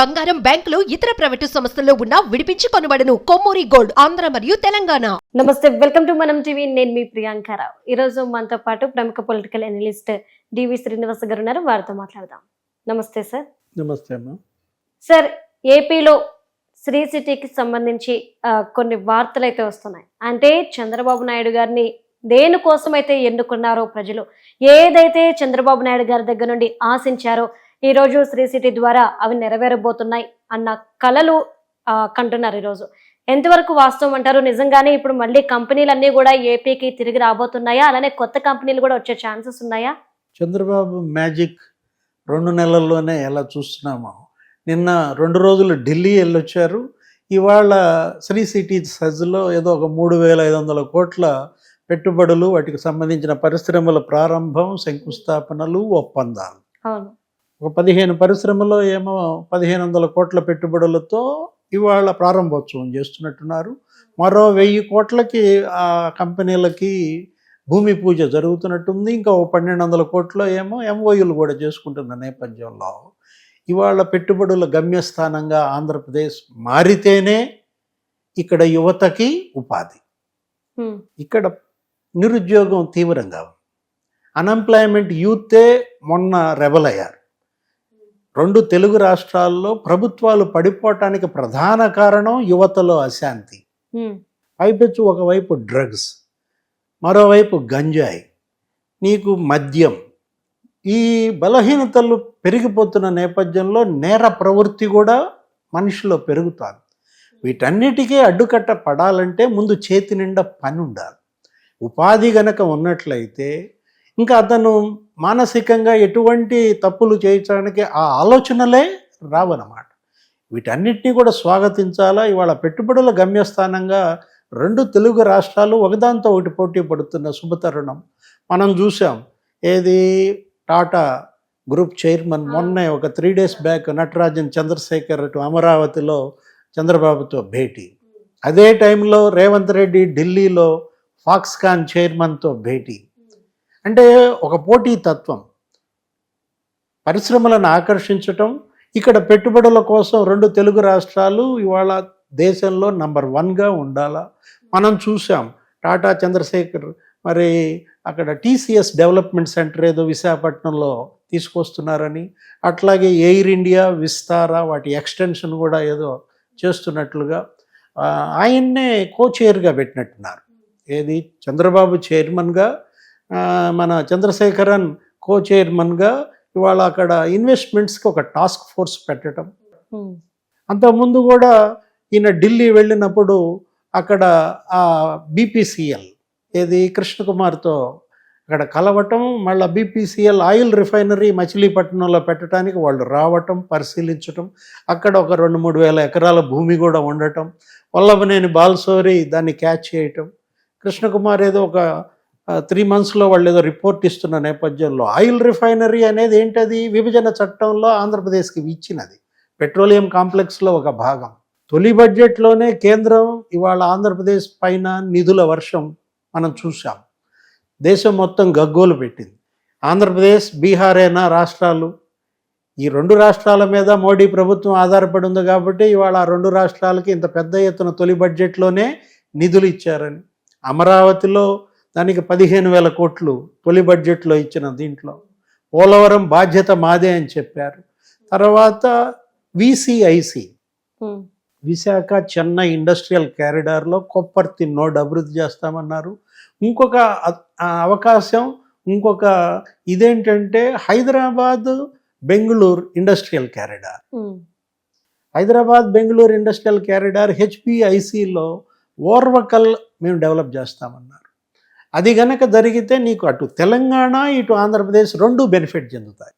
బంగారం బ్యాంకులు ఇతర ప్రైవేటు సంస్థల్లో ఉన్న విడిపించి కొనబడను. కొమ్మూరి గోల్డ్ ఆంధ్ర మరియు తెలంగాణ. నమస్తే వెల్కమ్ టు మనం టీవీ. నేను మీ ప్రియాంకారావు ఈ రోజు మనతో పాటు ప్రముఖ పొలిటికల్ అనలిస్ట్ డివి శ్రీనివాస్ గారు ఉన్నారు. వారితో మాట్లాడదాం. నమస్తే సార్. నమస్తే అమ్మా. సార్ ఏపీలో శ్రీ సిటీకి సంబంధించి కొన్ని వార్తలు అయితే వస్తున్నాయి. అంటే చంద్రబాబు నాయుడు గారిని దేనికోసం అయితే ఎన్నుకున్నారో ప్రజలు ఏదైతే చంద్రబాబు నాయుడు గారి దగ్గర నుండి ఆశించారో ఈ రోజు శ్రీ సిటీ ద్వారా అవి నెరవేరబోతున్నాయి అన్న కలలు ఆ, కంటున్నారు ఈరోజు. ఎంతవరకు వాస్తవం అంటారు? నిజంగానే ఇప్పుడు మళ్ళీ కంపెనీలన్నీ కూడా ఏపీకి తిరిగి రాబోతున్నాయా? అలానే కొత్త కంపెనీలు కూడా వచ్చే ఛాన్సెస్ ఉన్నాయా? చంద్రబాబు మ్యాజిక్ రెండు నెలల్లోనే ఎలా చూస్తున్నామో. నిన్న రెండు రోజులు ఢిల్లీ వెళ్ళొచ్చారు. ఇవాళ శ్రీ సిటీ సజ్లో ఏదో ఒక మూడు వేల ఐదు వందల కోట్ల పెట్టుబడులు వాటికి సంబంధించిన పరిశ్రమల ప్రారంభం శంకుస్థాపనలు ఒప్పందాలు. అవును. ఒక పదిహేను పరిశ్రమలో ఏమో పదిహేను వందల కోట్ల పెట్టుబడులతో ఇవాళ ప్రారంభోత్సవం చేస్తున్నట్టున్నారు. మరో వెయ్యి కోట్లకి ఆ కంపెనీలకి భూమి పూజ జరుగుతున్నట్టుంది. ఇంకా ఓ పన్నెండు వందల కోట్లు ఏమో ఎంఓయూలు కూడా చేసుకుంటున్న నేపథ్యంలో. ఇవాళ పెట్టుబడుల గమ్యస్థానంగా ఆంధ్రప్రదేశ్ మారితేనే ఇక్కడ యువతకి ఉపాధి. ఇక్కడ నిరుద్యోగం తీవ్రంగా ఉంది. అన్ఎంప్లాయ్మెంట్ యూతే మొన్న రెబల్ అయ్యారు రెండు తెలుగు రాష్ట్రాల్లో ప్రభుత్వాలు పడిపోవటానికి ప్రధాన కారణం యువతలో అశాంతి. పైపెచ్చు ఒకవైపు డ్రగ్స్ మరోవైపు గంజాయి. నీకు మద్యం. ఈ బలహీనతలు పెరిగిపోతున్న నేపథ్యంలో నేర ప్రవృత్తి కూడా మనిషిలో పెరుగుతుంది. వీటన్నిటికీ అడ్డుకట్ట పడాలంటే ముందు చేతి నిండా పని ఉండాలి ఉపాధి గనక ఉన్నట్లయితే ఇంకా అతను మానసికంగా ఎటువంటి తప్పులు చేయించడానికి ఆ ఆలోచనలే రావన్నమాట. వీటన్నిటినీ కూడా స్వాగతించాలా? ఇవాళ పెట్టుబడుల గమ్యస్థానంగా రెండు తెలుగు రాష్ట్రాలు ఒకదాంతో ఒకటి పోటీ పడుతున్న శుభతరుణం. మనం చూసాం ఏది? టాటా గ్రూప్ చైర్మన్ మొన్నే ఒక three days back Natarajan Chandrasekhar అటు అమరావతిలో చంద్రబాబుతో భేటీ. అదే టైంలో రేవంత్ రెడ్డి ఢిల్లీలో ఫాక్స్కాన్ చైర్మన్తో భేటీ. అంటే ఒక పోటీ తత్వం. పరిశ్రమలను ఆకర్షించటం ఇక్కడ పెట్టుబడుల కోసం రెండు తెలుగు రాష్ట్రాలు ఇవాళ దేశంలో నంబర్ వన్గా ఉండాలా? మనం చూసాం టాటా చంద్రశేఖర్ మరి అక్కడ టీసీఎస్ డెవలప్మెంట్ సెంటర్ ఏదో విశాఖపట్నంలో తీసుకొస్తున్నారని అట్లాగే ఎయిర్ ఇండియా విస్తారా వాటి ఎక్స్టెన్షన్ కూడా ఏదో చేస్తున్నట్లుగా ఆయన్నే కో చైర్గా పెట్టినట్టున్నారు. ఏది? చంద్రబాబు చైర్మన్గా మన చంద్రశేఖరన్ కో చైర్మన్గా ఇవాళ అక్కడ ఇన్వెస్ట్మెంట్స్కి ఒక టాస్క్ ఫోర్స్ పెట్టడం. అంతకుముందు కూడా ఈయన ఢిల్లీ వెళ్ళినప్పుడు అక్కడ ఆ బీపీసీఎల్ ఏది కృష్ణకుమార్తో అక్కడ కలవటం మళ్ళీ బీపీసీఎల్ ఆయిల్ రిఫైనరీ మచిలీపట్నంలో పెట్టడానికి వాళ్ళు రావటం పరిశీలించటం అక్కడ ఒక రెండు మూడు వేల ఎకరాల భూమి కూడా ఉండటం వల్లభనేని బాల్సోరి దాన్ని క్యాచ్ చేయటం కృష్ణకుమార్ ఏదో ఒక త్రీ మంత్స్లో వాళ్ళు ఏదో రిపోర్ట్ ఇస్తున్న నేపథ్యంలో ఆయిల్ రిఫైనరీ అనేది ఏంటది? విభజన చట్టంలో ఆంధ్రప్రదేశ్కి ఇచ్చినది. పెట్రోలియం కాంప్లెక్స్లో ఒక భాగం. తొలి బడ్జెట్లోనే కేంద్రం ఇవాళ ఆంధ్రప్రదేశ్ పైన నిధుల వర్షం మనం చూసాం దేశం మొత్తం గగ్గోలు పెట్టింది. ఆంధ్రప్రదేశ్ బీహారేనా రాష్ట్రాలు ఈ రెండు రాష్ట్రాల మీద మోడీ ప్రభుత్వం ఆధారపడి ఉంది కాబట్టి ఇవాళ ఆ రెండు రాష్ట్రాలకి ఇంత పెద్ద ఎత్తున తొలి బడ్జెట్లోనే నిధులు ఇచ్చారని. అమరావతిలో దానికి పదిహేను వేల కోట్లు తొలి బడ్జెట్లో ఇచ్చిన దీంట్లో. పోలవరం బాధ్యత మాదే అని చెప్పారు. తర్వాత విసిఐసి. విశాఖ చెన్నై ఇండస్ట్రియల్ క్యారిడార్లో కొప్పర్తి నోడ్ అభివృద్ధి చేస్తామన్నారు. ఇంకొక అవకాశం ఇంకొక ఇదేంటంటే Hyderabad Bengaluru industrial corridor. Hyderabad Bengaluru industrial corridor హెచ్పిఐసిలో Orvakal మేము డెవలప్ చేస్తామన్నారు. అది గనక జరిగితే నీకు అటు తెలంగాణ ఇటు ఆంధ్రప్రదేశ్ రెండు బెనిఫిట్ చెందుతాయి.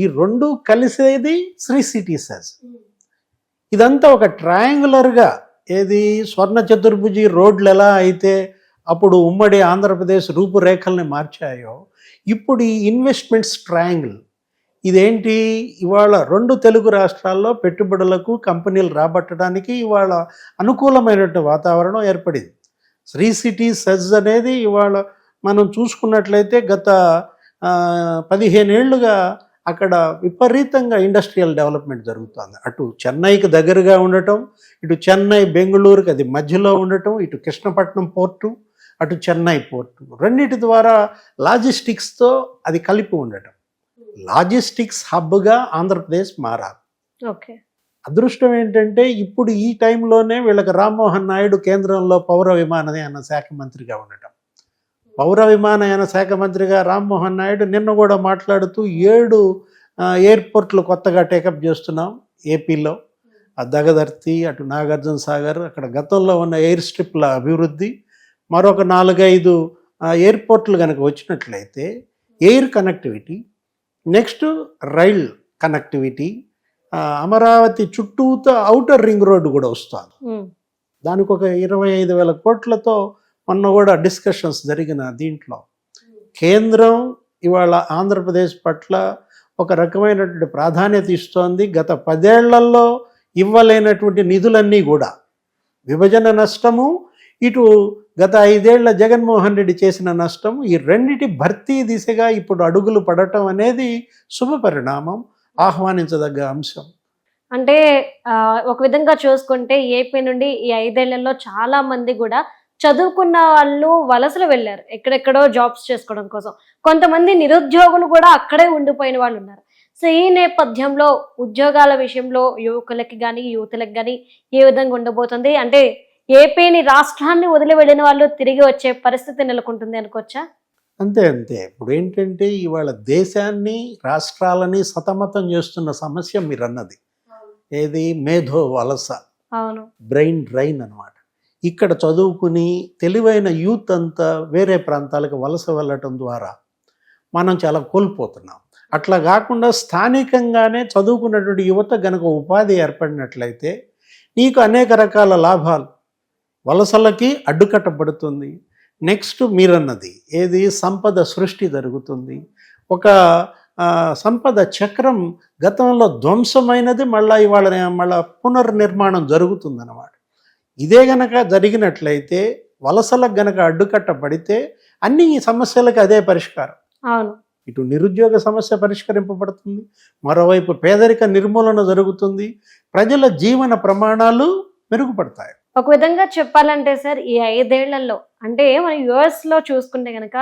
ఈ రెండు కలిసేది శ్రీ సిటీ సెస్. ఇదంతా ఒక ట్రయాంగులర్గా ఏది స్వర్ణ చతుర్భుజి రోడ్లు ఎలా అయితే అప్పుడు ఉమ్మడి ఆంధ్రప్రదేశ్ రూపురేఖల్ని మార్చాయో ఇప్పుడు ఈ ఇన్వెస్ట్మెంట్స్ ట్రయాంగిల్. ఇదేంటి? ఇవాళ రెండు తెలుగు రాష్ట్రాల్లో పెట్టుబడులకు కంపెనీలు రాబట్టడానికి ఇవాళ అనుకూలమైనటువంటి వాతావరణం ఏర్పడింది. శ్రీ సిటీ సెజ్ అనేది ఇవాళ మనం చూసుకున్నట్లయితే గత పదిహేనేళ్ళుగా అక్కడ విపరీతంగా ఇండస్ట్రియల్ డెవలప్మెంట్ జరుగుతుంది. అటు చెన్నైకి దగ్గరగా ఉండటం ఇటు చెన్నై బెంగళూరుకి అది మధ్యలో ఉండటం ఇటు కృష్ణపట్నం పోర్టు అటు చెన్నై పోర్టు. రెండింటి ద్వారా లాజిస్టిక్స్తో అది కలిపి ఉండటం. లాజిస్టిక్స్ హబ్గా ఆంధ్రప్రదేశ్ మారాలి. ఓకే. అదృష్టం ఏంటంటే ఇప్పుడు ఈ టైంలోనే వీళ్ళకి రామ్మోహన్ నాయుడు కేంద్రంలో పౌర విమానయాన శాఖ మంత్రిగా ఉండటం. పౌర విమానయాన శాఖ మంత్రిగా రామ్మోహన్ నాయుడు నిన్న కూడా మాట్లాడుతూ ఏడు ఎయిర్పోర్ట్లు కొత్తగా టేకప్ చేస్తున్నాం ఏపీలో. ఆ దగదర్తి అటు నాగార్జున సాగర్ అక్కడ గతంలో ఉన్న ఎయిర్ స్ట్రిప్ల అభివృద్ధి మరొక నాలుగైదు ఎయిర్పోర్ట్లు కనుక వచ్చినట్లయితే air connectivity next rail connectivity Amaravati చుట్టూతో అవుటర్ రింగ్ రోడ్డు కూడా వస్తుంది. దానికి ఒక ఇరవై ఐదు వేల కోట్లతో మొన్న కూడా డిస్కషన్స్ జరిగిన దీంట్లో. కేంద్రం ఇవాళ ఆంధ్రప్రదేశ్ పట్ల ఒక రకమైనటువంటి ప్రాధాన్యత ఇస్తోంది. గత పదేళ్ళలో ఇవ్వలేనటువంటి నిధులన్నీ కూడా. విభజన నష్టము ఇటు గత ఐదేళ్ళ జగన్మోహన్ రెడ్డి చేసిన నష్టం ఈ రెండిటి భర్తీ దిశగా ఇప్పుడు అడుగులు పడటం అనేది శుభ పరిణామం. ఆహ్వానించదగ్గ అంశం. అంటే ఒక విధంగా చూసుకుంటే ఏపీ నుండి ఈ ఐదేళ్ళలో చాలా మంది కూడా చదువుకున్న వాళ్ళు వలసలు వెళ్ళారు. ఎక్కడెక్కడో జాబ్స్ చేసుకోవడం కోసం. కొంతమంది నిరుద్యోగులు కూడా అక్కడే ఉండిపోయిన వాళ్ళు ఉన్నారు. సో ఈ నేపథ్యంలో ఉద్యోగాల విషయంలో యువకులకి కానీ యువతులకు కానీ ఏ విధంగా ఉండబోతుంది? అంటే ఏపీని రాష్ట్రాన్ని వదిలి వెళ్ళిన వాళ్ళు తిరిగి వచ్చే పరిస్థితి నెలకొంటుంది అనుకోవచ్చా? అంతే అంతే. ఇప్పుడు ఏంటంటే ఇవాళ దేశాన్ని రాష్ట్రాలని సతమతం చేస్తున్న సమస్య మీరు అన్నది ఏది? మేధో వలస. బ్రెయిన్ డ్రైన్ అన్నమాట. ఇక్కడ చదువుకుని తెలివైన యూత్ అంతా వేరే ప్రాంతాలకు వలస వెళ్ళటం ద్వారా మనం చాలా కోల్పోతున్నాం. అట్లా కాకుండా స్థానికంగానే చదువుకున్నటువంటి యువత గనక ఉపాధి ఏర్పడినట్లయితే నీకు అనేక రకాల లాభాలు. వలసలకి అడ్డుకట్టబడుతుంది. నెక్స్ట్ మీరన్నది. ఏది? సంపద సృష్టి జరుగుతుంది. ఒక సంపద చక్రం గతంలో ధ్వంసమైనది మళ్ళీ ఇవాళ మళ్ళా పునర్నిర్మాణం జరుగుతుందన్నమాట. ఇదే గనక జరిగినట్లయితే వలసలకు గనక అడ్డుకట్టబడితే అన్ని సమస్యలకు అదే పరిష్కారం. అవును. ఇటు నిరుద్యోగ సమస్య పరిష్కరింపబడుతుంది. మరోవైపు పేదరిక నిర్మూలన జరుగుతుంది. ప్రజల జీవన ప్రమాణాలు మెరుగుపడతాయి. ఒక విధంగా చెప్పాలంటే సార్ ఈ ఐదేళ్ళలో అంటే మనం యుఎస్లో చూసుకుంటే కనుక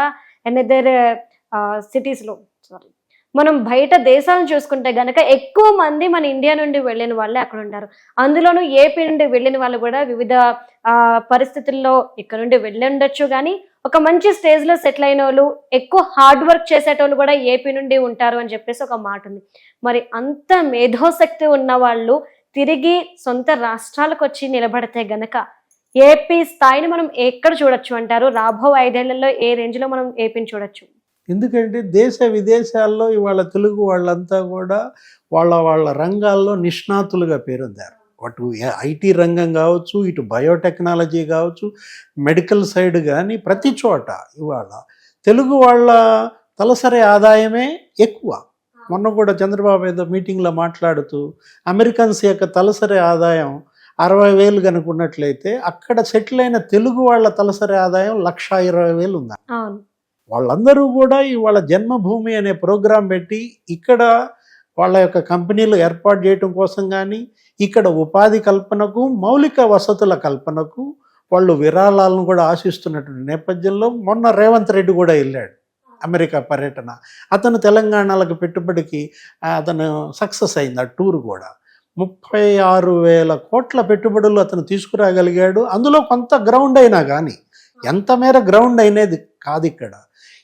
ఎనదర్ సిటీస్ సిటీస్లో సారీ మనం బయట దేశాలను చూసుకుంటే గనక ఎక్కువ మంది మన ఇండియా నుండి వెళ్ళిన వాళ్ళే అక్కడ ఉంటారు. అందులోనూ ఏపీ నుండి వెళ్ళిన వాళ్ళు కూడా వివిధ పరిస్థితుల్లో ఇక్కడ నుండి వెళ్ళి ఉండొచ్చు. కానీ ఒక మంచి స్టేజ్లో సెటిల్ అయిన వాళ్ళు ఎక్కువ హార్డ్ వర్క్ చేసేటోళ్ళు కూడా ఏపీ నుండి ఉంటారు అని చెప్పేసి ఒక మాట ఉంది. మరి అంత మేధోశక్తి ఉన్న వాళ్ళు తిరిగి సొంత రాష్ట్రాలకు వచ్చి నిలబడితే గనక ఏపీ స్థాయిని మనం ఎక్కడ చూడొచ్చు అంటారు? రాబో ఐదేళ్ళలో ఏ రేంజ్లో మనం ఏపీని చూడొచ్చు? ఎందుకంటే దేశ విదేశాల్లో ఇవాళ తెలుగు వాళ్ళంతా కూడా వాళ్ళ వాళ్ళ రంగాల్లో నిష్ణాతులుగా పేరొందారు అటు ఐటీ రంగం కావచ్చు ఇటు బయోటెక్నాలజీ కావచ్చు మెడికల్ సైడ్ కానీ ప్రతి చోట ఇవాళ తెలుగు వాళ్ళ తలసరి ఆదాయమే ఎక్కువ. మొన్న కూడా చంద్రబాబు ఏదో మీటింగ్లో మాట్లాడుతూ అమెరికన్స్ యొక్క తలసరి ఆదాయం అరవై వేలు కనుక ఉన్నట్లయితే అక్కడ సెటిల్ అయిన తెలుగు వాళ్ళ తలసరి ఆదాయం లక్ష ఇరవై వేలు ఉంది. వాళ్ళందరూ కూడా ఇవాళ జన్మభూమి అనే ప్రోగ్రాం పెట్టి ఇక్కడ వాళ్ళ యొక్క కంపెనీలు ఏర్పాటు చేయటం కోసం కానీ ఇక్కడ ఉపాధి కల్పనకు మౌలిక వసతుల కల్పనకు వాళ్ళు విరాళాలను కూడా ఆశిస్తున్నటువంటి నేపథ్యంలో మొన్న రేవంత్ రెడ్డి కూడా వెళ్ళాడు. అమెరికా పర్యటన. అతను తెలంగాణలకు పెట్టుబడికి అతను సక్సెస్ అయింది ఆ టూర్ కూడా. ముప్పై ఆరు వేల కోట్ల పెట్టుబడులు అతను తీసుకురాగలిగాడు. అందులో కొంత గ్రౌండ్ అయినా కానీ ఎంత మేర గ్రౌండ్ అయినది కాదు ఇక్కడ.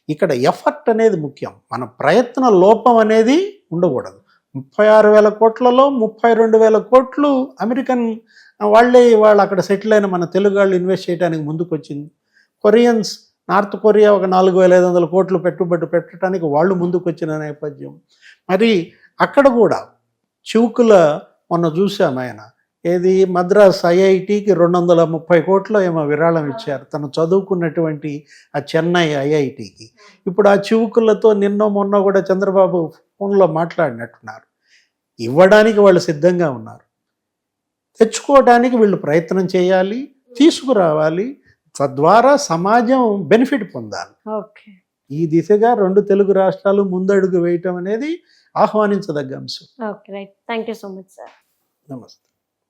ఇక్కడ ఎఫర్ట్ అనేది ముఖ్యం. మన ప్రయత్న లోపం అనేది ఉండకూడదు. ముప్పై ఆరు వేల కోట్లలో ముప్పై రెండు వేల కోట్లు అమెరికన్ వాళ్ళే వాళ్ళు అక్కడ సెటిల్ అయిన మన తెలుగు వాళ్ళు ఇన్వెస్ట్ చేయడానికి ముందుకు వచ్చింది కొరియన్స్ నార్త్ కొరియా ఒక నాలుగు వేల ఐదు వందల కోట్లు పెట్టుబడి పెట్టడానికి వాళ్ళు ముందుకు వచ్చిన నేపథ్యం. మరి అక్కడ కూడా చివుకుల మొన్న చూసాం ఆయన. ఏది? మద్రాస్ ఐఐటికి రెండు వందల ముప్పై కోట్లు ఏమో విరాళం ఇచ్చారు. తను చదువుకున్నటువంటి ఆ చెన్నై ఐఐటికి. ఇప్పుడు ఆ చివుకులతో నిన్న మొన్న కూడా చంద్రబాబు ఫోన్లో మాట్లాడినట్టున్నారు. ఇవ్వడానికి వాళ్ళు సిద్ధంగా ఉన్నారు. తెచ్చుకోవడానికి వీళ్ళు ప్రయత్నం చేయాలి తీసుకురావాలి తద్వారా సమాజం బెనిఫిట్ పొందాలి. ఓకే. ఈ దిశగా రెండు తెలుగు రాష్ట్రాలు ముందడుగు వేయటం అనేది ఆహ్వానించదగ్గ అంశం. Thank you so much sir. నమస్తే.